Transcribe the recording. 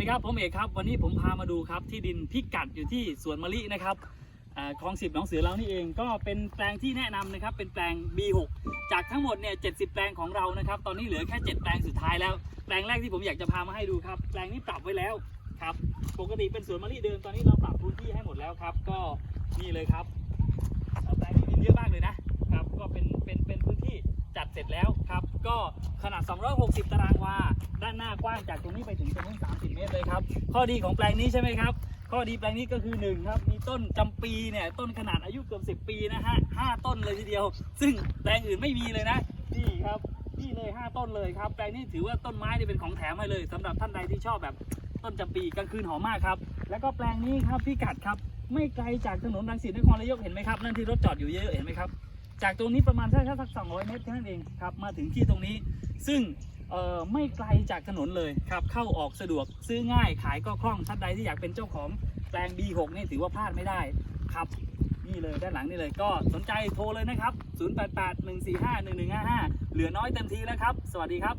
สวัสดีครับผมเอกครับวันนี้ผมพามาดูครับที่ดินพิกัดอยู่ที่สวนมะลินะครับคลองสิบหนองเสือเรานี่เองก็เป็นแปลงที่แนะนำนะครับเป็นแปลง B6 จากทั้งหมดเนี่ย70แปลงของเรานะครับตอนนี้เหลือแค่ 7 แปลงสุดท้ายแล้ว แปลงแรกที่ผมอยากจะพามาให้ดูครับ แปลงนี้ปรับไว้แล้วครับปกติเป็นสวนมะลิเดิมตอนนี้เราปรับพื้นที่ให้หมดแล้วครับ ก็นี่เลยครับ เสร็จแล้วครับก็ขนาด 260 ตารางวา ด้านหน้ากว้างจากตรงนี้ไปถึงตรงนู้น30 เมตรเลยครับข้อดีของแปลงนี้ใช่ไหมครับข้อดีแปลงนี้ก็คือหนึ่งครับมีต้นจำปีเนี่ยต้นขนาดอายุเกือบ10 ปีนะฮะห้าต้นเลยทีเดียว ซึ่งแปลงอื่นไม่มีเลยนะนี่ครับนี่เลย 5 ต้นเลยครับแปลงนี้ถือว่าต้นไม้นี่เป็นของแถมให้เลยสำหรับท่านใดที่ชอบแบบต้นจำปีกลางคืนหอมมากครับแล้วก็แปลงนี้ครับพิกัดครับไม่ไกลจากถนนรังสิตนครนายกเห็นไหมครับนั่นที่รถจอดอยู่เยอะเห็นไหมครับ จากตรงนี้ประมาณแค่สัก200เมตรแค่นั้นเองครับมาถึงที่ตรงนี้ ซึ่งไม่ไกลจากถนนเลยครับเข้าออกสะดวกซื้อง่ายขายก็คล่องท่านใดที่อยากเป็นเจ้าของแปลง B6 นี่ถือว่าพลาดไม่ได้ครับนี่เลยด้านหลังนี่เลยก็สนใจโทรเลยนะครับ 0881451155 เหลือน้อยเต็มทีแล้วครับ สวัสดีครับ